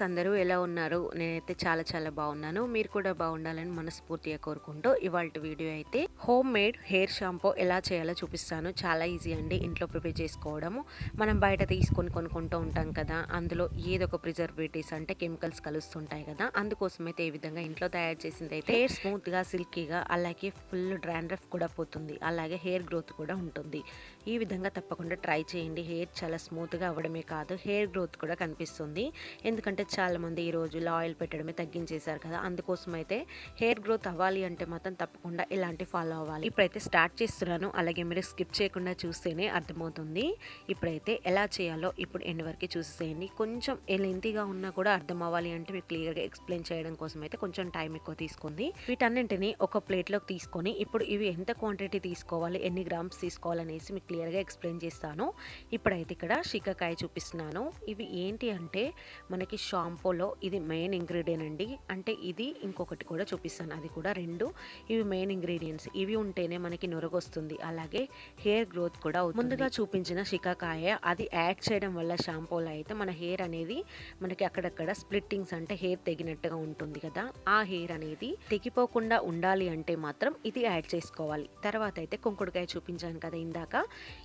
Friends అందరూ ఎలా ఉన్నారు? నేనైతే చాలా చాలా బాగున్నాను. మీరు కూడా బాగుండాలని మనస్ఫూర్తిగా కోరుకుంటూ ఇవాళ వీడియో అయితే హోమ్ మేడ్ హెయిర్ షాంపూ ఎలా చేయాలో చూపిస్తాను. చాలా ఈజీ అండి ఇంట్లో ప్రిపేర్ చేసుకోవడము. మనం బయట తీసుకొని కొనుక్కుంటూ ఉంటాం కదా అందులో ఏదో ఒక ప్రిజర్వేటివ్స్ అంటే కెమికల్స్ కలుస్తుంటాయి కదా అందుకోసం అయితే ఈ విధంగా ఇంట్లో తయారు చేసింది అయితే హెయిర్ స్మూత్గా సిల్కీగా అలాగే ఫుల్ డ్రాండ్రఫ్ కూడా పోతుంది. అలాగే హెయిర్ గ్రోత్ కూడా ఉంటుంది. ఈ విధంగా తప్పకుండా ట్రై చేయండి. హెయిర్ చాలా స్మూత్గా అవ్వడమే కాదు హెయిర్ గ్రోత్ కూడా కనిపిస్తుంది. ఎందుకంటే చాలామంది ఈ రోజుల్లో ఆయిల్ పెట్టడమే తగ్గించేశారు కదా అందుకోసం అయితే హెయిర్ గ్రోత్ అవ్వాలి అంటే మాత్రం తప్పకుండా ఇలాంటి ఫాలో అవ్వాలి. ఇప్పుడైతే స్టార్ట్ చేస్తున్నాను అలాగే మీరు స్కిప్ చేయకుండా చూస్తేనే అర్థమవుతుంది. ఇప్పుడైతే ఎలా చేయాలో ఇప్పుడు ఎండ్ వరకు చూసేయండి కొంచెం లెంతీగా ఉన్నా కూడా అర్థం అవ్వాలి అంటే మీకు క్లియర్గా ఎక్స్ప్లెయిన్ చేయడం కోసం అయితే కొంచెం టైం ఎక్కువ తీసుకుంది వీటన్నింటిని ఒక ప్లేట్లోకి తీసుకొని ఇప్పుడు ఇవి ఎంత క్వాంటిటీ తీసుకోవాలి ఎన్ని గ్రామ్స్ తీసుకోవాలనేసి మీకు క్లియర్గా ఎక్స్ప్లెయిన్ చేస్తాను. ఇప్పుడైతే ఇక్కడ షికాకాయ చూపిస్తున్నాను. ఇవి ఏంటి అంటే మనకి షాంపూలో ఇది మెయిన్ ఇంగ్రీడియంట్ అండి. అంటే ఇది ఇంకొకటి కూడా చూపిస్తాను. అది కూడా రెండు. ఇవి మెయిన్ ఇంగ్రీడియంట్స్. ఇవి ఉంటేనే మనకి నొరగొస్తుంది అలాగే హెయిర్ గ్రోత్ కూడా ముందుగా చూపించిన షికాకాయ అది యాడ్ చేయడం వల్ల షాంపూలో అయితే మన హెయిర్ అనేది మనకి అక్కడక్కడ స్ప్లిట్టింగ్స్ అంటే హెయిర్ తెగినట్టుగా ఉంటుంది కదా. ఆ హెయిర్ అనేది తెగిపోకుండా ఉండాలి అంటే మాత్రం ఇది యాడ్ చేసుకోవాలి. తర్వాత అయితే కుంకుడుకాయ చూపించాను కదా ఇందాక.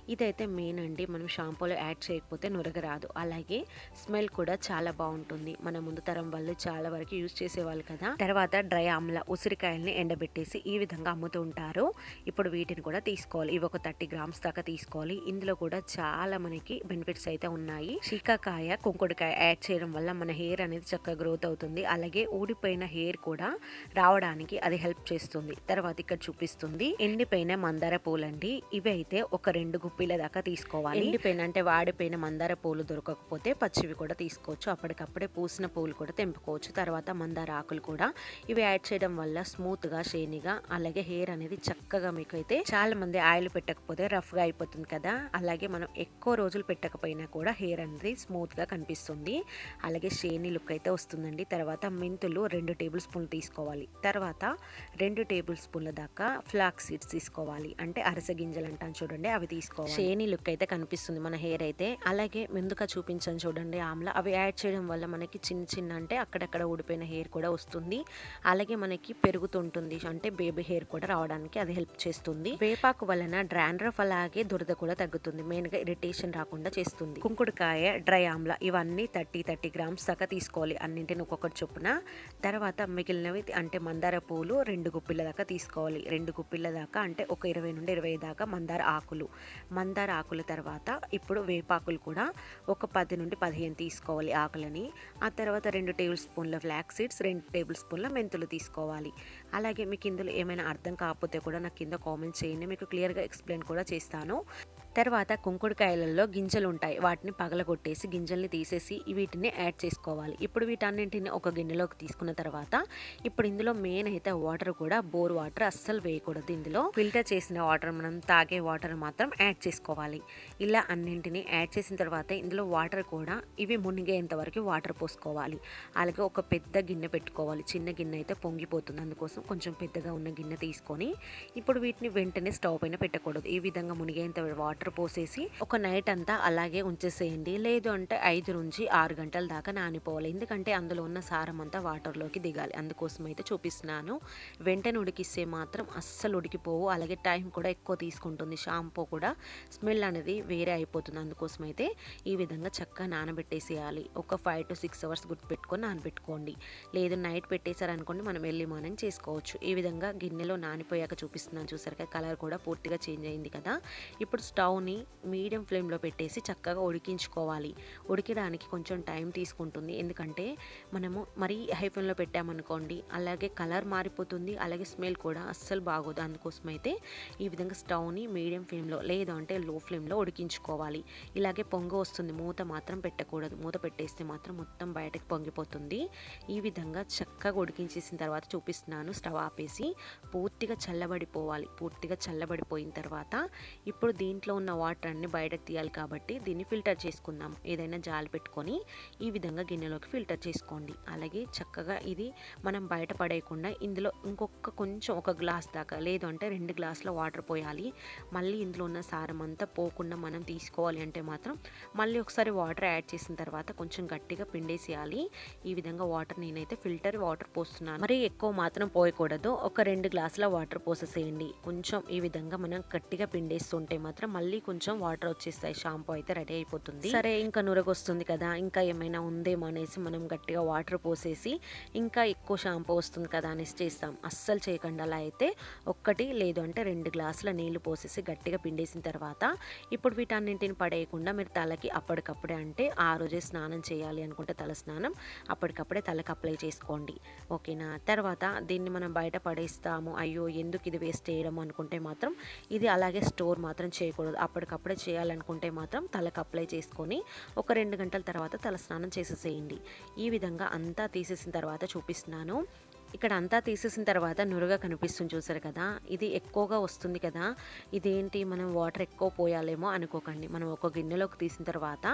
ఇదైతే మెయిన్ అండి. మనం షాంపూలో యాడ్ చేయకపోతే నురగ రాదు అలాగే స్మెల్ కూడా చాలా బాగుంటుంది. మన ముందు తరం వాళ్ళు చాలా వరకు యూజ్ చేసేవాళ్ళు కదా. తర్వాత డ్రై ఆమ్ల ఉసిరికాయల్ని ఎండబెట్టేసి ఈ విధంగా అమ్ముతూ ఉంటారు. ఇప్పుడు వీటిని కూడా తీసుకోవాలి. ఇవి ఒక థర్టీ గ్రామ్స్ దాకా తీసుకోవాలి. ఇందులో కూడా చాలా మనకి బెనిఫిట్స్ అయితే ఉన్నాయి. శీకాకాయ కుంకుడుకాయ యాడ్ చేయడం వల్ల మన హెయిర్ అనేది చక్కగా గ్రోత్ అవుతుంది. అలాగే ఊడిపోయిన హెయిర్ కూడా రావడానికి అది హెల్ప్ చేస్తుంది. తర్వాత ఇక్కడ చూపిస్తుంది. ఎండిపోయిన మందార పూలండి. ఇవి అయితే ఒక రెండు రెండు గుప్పిల దాకా తీసుకోవాలి. ఎండిపోయిన అంటే వాడిపోయిన మందార పూలు దొరకకపోతే పచ్చివి కూడా తీసుకోవచ్చు. అప్పటికప్పుడే పూసిన పూలు కూడా తెంపుకోవచ్చు. తర్వాత మందార ఆకులు కూడా ఇవి యాడ్ చేయడం వల్ల స్మూత్గా షేనిగా అలాగే హెయిర్ అనేది చక్కగా మీకు అయితే చాలా మంది ఆయిల్ పెట్టకపోతే రఫ్గా అయిపోతుంది కదా. అలాగే మనం ఎక్కువ రోజులు పెట్టకపోయినా కూడా హెయిర్ అనేది స్మూత్గా కనిపిస్తుంది. అలాగే షేని లుక్ అయితే వస్తుందండి. తర్వాత మెంతులు రెండు టేబుల్ స్పూన్లు తీసుకోవాలి. తర్వాత రెండు టేబుల్ స్పూన్ల దాకా ఫ్లాక్ సీడ్స్ తీసుకోవాలి. అంటే అరస గింజలు అంటాను చూడండి అవి తీసుకోవాలి. షేని లుక్ అయితే కనిపిస్తుంది మన హెయిర్ అయితే. అలాగే ముందుగా చూపించాను చూడండి ఆమ్ల. అవి యాడ్ చేయడం వల్ల మనకి చిన్న చిన్న అంటే అక్కడక్కడ ఊడిపోయిన హెయిర్ కూడా వస్తుంది. అలాగే మనకి పెరుగుతుంటుంది. అంటే బేబీ హెయిర్ కూడా రావడానికి అది హెల్ప్ చేస్తుంది. వేపాకు వలన డ్రాండ్రఫ్ అలాగే దురద కూడా తగ్గుతుంది. మెయిన్గా ఇరిటేషన్ రాకుండా చేస్తుంది. కుంకుడుకాయ డ్రై ఆమ్ల ఇవన్నీ థర్టీ థర్టీ గ్రామ్స్ దాకా తీసుకోవాలి అన్నింటిని ఒక్కొక్కటి చొప్పున. తర్వాత మిగిలినవి అంటే మందార పూలు రెండు గుప్పిల దాకా తీసుకోవాలి. రెండు గుప్పిల దాకా అంటే ఒక ఇరవై నుండి ఇరవై దాకా మందార ఆకులు. మందార ఆకుల తర్వాత ఇప్పుడు వేపాకులు కూడా ఒక పది నుండి పదిహేను తీసుకోవాలి ఆకులని. ఆ తర్వాత రెండు టేబుల్ స్పూన్ల ఫ్లాక్ సీడ్స్ రెండు టేబుల్ స్పూన్ల మెంతులు తీసుకోవాలి. అలాగే మీకు ఇందులో ఏమైనా అర్థం కాకపోతే కూడా నాకు కింద కామెంట్ చేయండి. మీకు క్లియర్గా ఎక్స్ప్లెయిన్ కూడా చేస్తాను. తర్వాత కుంకుడుకాయలలో గింజలు ఉంటాయి వాటిని పగలగొట్టేసి గింజల్ని తీసేసి వీటిని యాడ్ చేసుకోవాలి. ఇప్పుడు వీటన్నింటిని ఒక గిన్నెలోకి తీసుకున్న తర్వాత ఇప్పుడు ఇందులో మెయిన్ అయితే వాటర్ కూడా బోర్ వాటర్ అస్సలు వేయకూడదు. ఇందులో ఫిల్టర్ చేసిన వాటర్ మనం తాగే వాటర్ మాత్రం యాడ్ చేసుకోవాలి. ఇలా అన్నింటిని యాడ్ చేసిన తర్వాత ఇందులో వాటర్ కూడా ఇవి మునిగేంత వరకు వాటర్ పోసుకోవాలి. అలాగే ఒక పెద్ద గిన్నె పెట్టుకోవాలి. చిన్న గిన్నె అయితే పొంగిపోతుంది. అందుకోసం కొంచెం పెద్దగా ఉన్న గిన్నె తీసుకొని ఇప్పుడు వీటిని వెంటనే స్టవ్ పైన పెట్టకూడదు. ఈ విధంగా మునిగేంత వాటర్ వాటర్ పోసేసి ఒక నైట్ అంతా అలాగే ఉంచేసేయండి. లేదు అంటే ఐదు నుంచి ఆరు గంటల దాకా నానిపోవాలి. ఎందుకంటే అందులో ఉన్న సారం అంతా వాటర్లోకి దిగాలి. అందుకోసం అయితే చూపిస్తున్నాను. వెంటనే ఉడికిస్తే మాత్రం అస్సలు ఉడికిపోవు. అలాగే టైం కూడా ఎక్కువ తీసుకుంటుంది. షాంపూ కూడా స్మెల్ అనేది వేరే అయిపోతుంది. అందుకోసం అయితే ఈ విధంగా చక్కగా నానబెట్టేసేయాలి. ఒక ఫైవ్ టు సిక్స్ అవర్స్ గుర్తుపెట్టుకొని నానబెట్టుకోండి. లేదు నైట్ పెట్టేశారనుకోండి మనం ఎర్లీ మార్నింగ్ చేసుకోవచ్చు. ఈ విధంగా గిన్నెలో నానిపోయాక చూపిస్తున్నాను. చూసారు కదా కలర్ కూడా పూర్తిగా చేంజ్ అయింది కదా. ఇప్పుడు స్టవ్ని మీడియం ఫ్లేమ్లో పెట్టేసి చక్కగా ఉడికించుకోవాలి. ఉడికడానికి కొంచెం టైం తీసుకుంటుంది. ఎందుకంటే మనము మరీ హై ఫ్లేమ్లో పెట్టామనుకోండి అలాగే కలర్ మారిపోతుంది అలాగే స్మెల్ కూడా అస్సలు బాగోదు. అందుకోసం అయితే ఈ విధంగా స్టవ్ని మీడియం ఫ్లేమ్లో లేదు అంటే లో ఫ్లేమ్లో ఉడికించుకోవాలి. ఇలాగే పొంగ వస్తుంది. మూత మాత్రం పెట్టకూడదు. మూత పెట్టేస్తే మాత్రం మొత్తం బయటకు పొంగిపోతుంది. ఈ విధంగా చక్కగా ఉడికించేసిన తర్వాత చూపిస్తున్నాను. స్టవ్ ఆపేసి పూర్తిగా చల్లబడిపోవాలి. పూర్తిగా చల్లబడిపోయిన తర్వాత ఇప్పుడు దీంట్లో ఉన్న ఉన్న వాటర్ అన్ని బయటకు తీయాలి కాబట్టి దీన్ని ఫిల్టర్ చేసుకుందాం. ఏదైనా జాలి పెట్టుకొని ఈ విధంగా గిన్నెలోకి ఫిల్టర్ చేసుకోండి. అలాగే చక్కగా ఇది మనం బయట పడేయకుండా ఇందులో ఇంకొక కొంచెం ఒక గ్లాస్ దాకా లేదు అంటే రెండు గ్లాసుల వాటర్ పోయాలి. మళ్ళీ ఇందులో ఉన్న సారం అంతా పోకుండా మనం తీసుకోవాలి అంటే మాత్రం మళ్ళీ ఒకసారి వాటర్ యాడ్ చేసిన తర్వాత కొంచెం గట్టిగా పిండేసేయాలి. ఈ విధంగా వాటర్ నేనైతే ఫిల్టర్ వాటర్ పోస్తున్నాను. మరి ఎక్కువ మాత్రం పోయకూడదు. ఒక రెండు గ్లాసుల వాటర్ పోసేసేయండి. కొంచెం ఈ విధంగా మనం గట్టిగా పిండేస్తుంటే మాత్రం మళ్ళీ మళ్ళీ కొంచెం వాటర్ వచ్చేస్తాయి షాంపూ అయితే రెడీ అయిపోతుంది. సరే ఇంకా నురగొస్తుంది కదా ఇంకా ఏమైనా ఉందేమో అనేసి మనం గట్టిగా వాటర్ పోసేసి ఇంకా ఎక్కువ షాంపూ వస్తుంది కదా అనేసి చేస్తాం. అస్సలు చేయకుండా అలా అయితే ఒక్కటి లేదు అంటే రెండు గ్లాసుల నీళ్ళు పోసేసి గట్టిగా పిండేసిన తర్వాత ఇప్పుడు వీటన్నింటిని పడేయకుండా మీరు తలకి అప్పటికప్పుడే అంటే ఆ రోజే స్నానం చేయాలి అనుకుంటే తల స్నానం అప్పటికప్పుడే తలకి అప్లై చేసుకోండి. ఓకేనా? తర్వాత దీన్ని మనం బయట పడేస్తాము. అయ్యో ఎందుకు ఇది వేస్ట్ చేయడం అనుకుంటే మాత్రం ఇది అలాగే స్టోర్ మాత్రం చేయకూడదు. అప్పటికప్పుడే చేయాలనుకుంటే మాత్రం తలకు అప్లై చేసుకొని ఒక రెండు గంటల తర్వాత తల స్నానం చేసేసేయండి. ఈ విధంగా అంతా తీసేసిన తర్వాత చూపిస్తున్నాను. ఇక్కడ అంతా తీసేసిన తర్వాత నురగ కనిపిస్తుంది చూసారు కదా? ఇది ఎక్కువగా వస్తుంది కదా? ఇదేంటి మనం వాటర్ ఎక్కువ పోయాలేమో అనుకోకండి. మనం ఒక గిన్నెలోకి తీసిన తర్వాత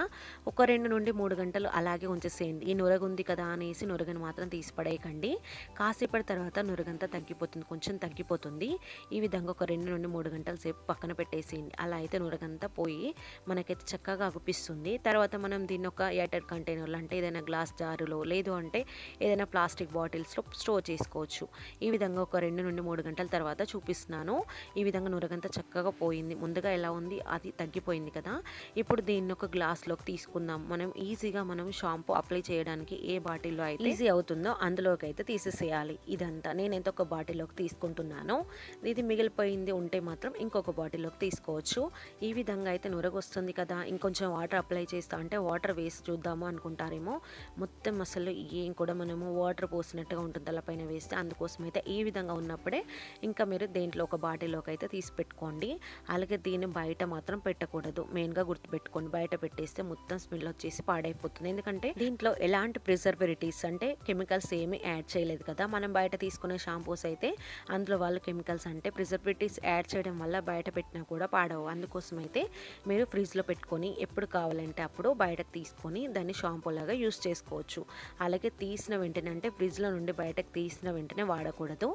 ఒక రెండు నుండి మూడు గంటలు అలాగే ఉంచేసేయండి. ఈ నురగ ఉంది కదా అనేసి నురగను మాత్రం తీసి పడేయకండి. కాసేపటి తర్వాత నురగంతా తగ్గిపోతుంది కొంచెం తగ్గిపోతుంది. ఈ విధంగా ఒక రెండు నుండి మూడు గంటల సేపు పక్కన పెట్టేసేయండి. అలా అయితే నురగంతా పోయి మనకైతే చక్కగా అగుపిస్తుంది. తర్వాత మనం దీన్ని ఒక ఎయిటెడ్ కంటైనర్లో అంటే ఏదైనా గ్లాస్ జారులో లేదు అంటే ఏదైనా ప్లాస్టిక్ బాటిల్స్లో స్టోర్ చేసుకోవచ్చు. ఈ విధంగా ఒక రెండు నుండి మూడు గంటల తర్వాత చూపిస్తున్నాను. ఈ విధంగా నురగంతా చక్కగా పోయింది. ముందుగా ఎలా ఉంది? అది తగ్గిపోయింది కదా. ఇప్పుడు దీన్ని ఒక గ్లాస్లోకి తీసుకుందాం. మనం ఈజీగా మనం షాంపూ అప్లై చేయడానికి ఏ బాటిల్లో అయితే ఈజీ అవుతుందో అందులోకి అయితే తీసేసేయాలి. ఇదంతా నేనైతే ఒక బాటిల్లోకి తీసుకుంటున్నాను. ఇది మిగిలిపోయింది ఉంటే మాత్రం ఇంకొక బాటిల్లోకి తీసుకోవచ్చు. ఈ విధంగా అయితే నురగ వస్తుంది కదా. ఇంకొంచెం వాటర్ అప్లై చేస్తా అంటే వాటర్ వేసి చూద్దాము అనుకుంటారేమో. మొత్తం అసలు ఏం కూడా మనము వాటర్ పోసినట్టుగా ఉంటుంది పైన వేస్తే అందుకోసం అయితే ఈ విధంగా ఉన్నప్పుడే ఇంకా మీరు దేంట్లో ఒక బాటిల్లోకి అయితే తీసి పెట్టుకోండి అలాగే దీన్ని బయట మాత్రం పెట్టకూడదు. మెయిన్గా గుర్తుపెట్టుకోండి. బయట పెట్టేస్తే మొత్తం స్మెల్ వచ్చేసి పాడైపోతుంది. ఎందుకంటే దీంట్లో ఎలాంటి ప్రిజర్వేటివ్స్ అంటే కెమికల్స్ ఏమీ యాడ్ చేయలేదు కదా. మనం బయట తీసుకునే షాంపూస్ అయితే అందులో వాళ్ళు కెమికల్స్ అంటే ప్రిజర్వేటివ్స్ యాడ్ చేయడం వల్ల బయట పెట్టినా కూడా పాడవు. అందుకోసం అయితే మీరు ఫ్రిడ్జ్లో పెట్టుకొని ఎప్పుడు కావాలంటే అప్పుడు బయట తీసుకొని దాన్ని షాంపూ లాగా యూస్ చేసుకోవచ్చు. అలాగే తీసిన వెంటనే అంటే ఫ్రిడ్జ్లో నుండి బయటకు తీసిన వెంటనే వాడకూడదు.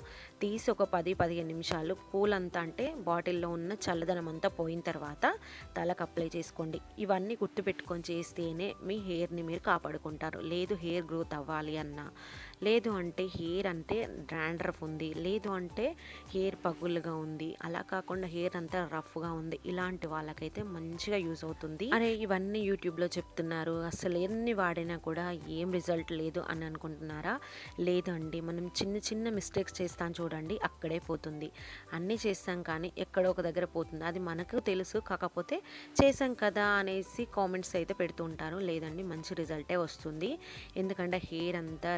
తీసి ఒక పది పదిహేను నిమిషాలు కూల్ అంతా అంటే బాటిల్లో ఉన్న చల్లదనం అంతా పోయిన తర్వాత తలకు అప్లై చేసుకోండి. ఇవన్నీ గుర్తుపెట్టుకొని చేస్తేనే మీ హెయిర్ని మీరు కాపాడుకుంటారు. లేదు హెయిర్ గ్రోత్ అవ్వాలి అన్నా లేదు అంటే హెయిర్ అంటే డ్రాండ్రఫ్ ఉంది లేదు అంటే హెయిర్ పగులుగా ఉంది అలా కాకుండా హెయిర్ అంతా రఫ్గా ఉంది. ఇలాంటి వాళ్ళకైతే మంచిగా యూజ్ అవుతుంది. అరే ఇవన్నీ యూట్యూబ్లో చెప్తున్నారు. అసలు ఎన్ని వాడినా కూడా ఏం రిజల్ట్ లేదు అని అనుకుంటున్నారా? లేదండి మనం చిన్న చిన్న మిస్టేక్స్ చేస్తాం చూడండి అక్కడే పోతుంది. అన్నీ చేస్తాం కానీ ఎక్కడో ఒక దగ్గర పోతుంది. అది మనకు తెలుసు కాకపోతే చేసాం కదా అనేసి కామెంట్స్ అయితే పెడుతూ ఉంటారు. లేదండి మంచి రిజల్టే వస్తుంది. ఎందుకంటే హెయిర్ అంతా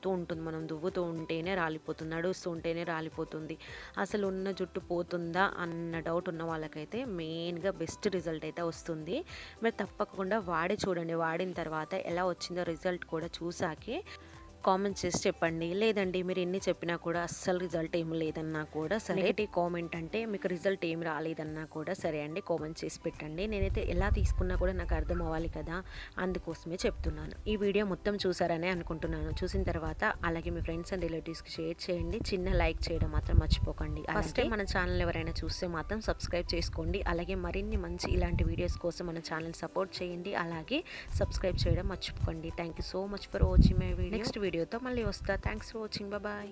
రాలిపోతూ ఉంటుంది. మనం దువ్వుతూ ఉంటేనే రాలిపోతుంది. నడుస్తూ ఉంటేనే రాలిపోతుంది. అసలు ఉన్న జుట్టు పోతుందా అన్న డౌట్ ఉన్న వాళ్ళకైతే మెయిన్గా బెస్ట్ రిజల్ట్ అయితే వస్తుంది. మీరు తప్పకుండా వాడి చూడండి. వాడిన తర్వాత ఎలా వచ్చిందో రిజల్ట్ కూడా చూసాకే కామెంట్ చేసి చెప్పండి. లేదండి మీరు ఎన్ని చెప్పినా కూడా అస్సలు రిజల్ట్ ఏమి లేదన్నా కూడా సరే. కామెంట్ అంటే మీకు రిజల్ట్ ఏమి రాలేదన్నా కూడా సరే అండి కామెంట్ చేసి పెట్టండి. నేనైతే ఎలా తీసుకున్నా కూడా నాకు అర్థం అవ్వాలి కదా అందుకోసమే చెప్తున్నాను. ఈ వీడియో మొత్తం చూసారనే అనుకుంటున్నాను. చూసిన తర్వాత అలాగే మీ ఫ్రెండ్స్ అండ్ రిలేటివ్స్కి షేర్ చేయండి. చిన్న లైక్ చేయడం మాత్రం మర్చిపోకండి. ఫస్ట్ మన ఛానల్ ఎవరైనా చూస్తే మాత్రం సబ్స్క్రైబ్ చేసుకోండి. అలాగే మరిన్ని మంచి ఇలాంటి వీడియోస్ కోసం మన ఛానల్ సపోర్ట్ చేయండి. అలాగే సబ్స్క్రైబ్ చేయడం మర్చిపోకండి. Thank you so much for watching my video. Next వీడియోతో మళ్ళీ వస్తా. Thanks for watching bye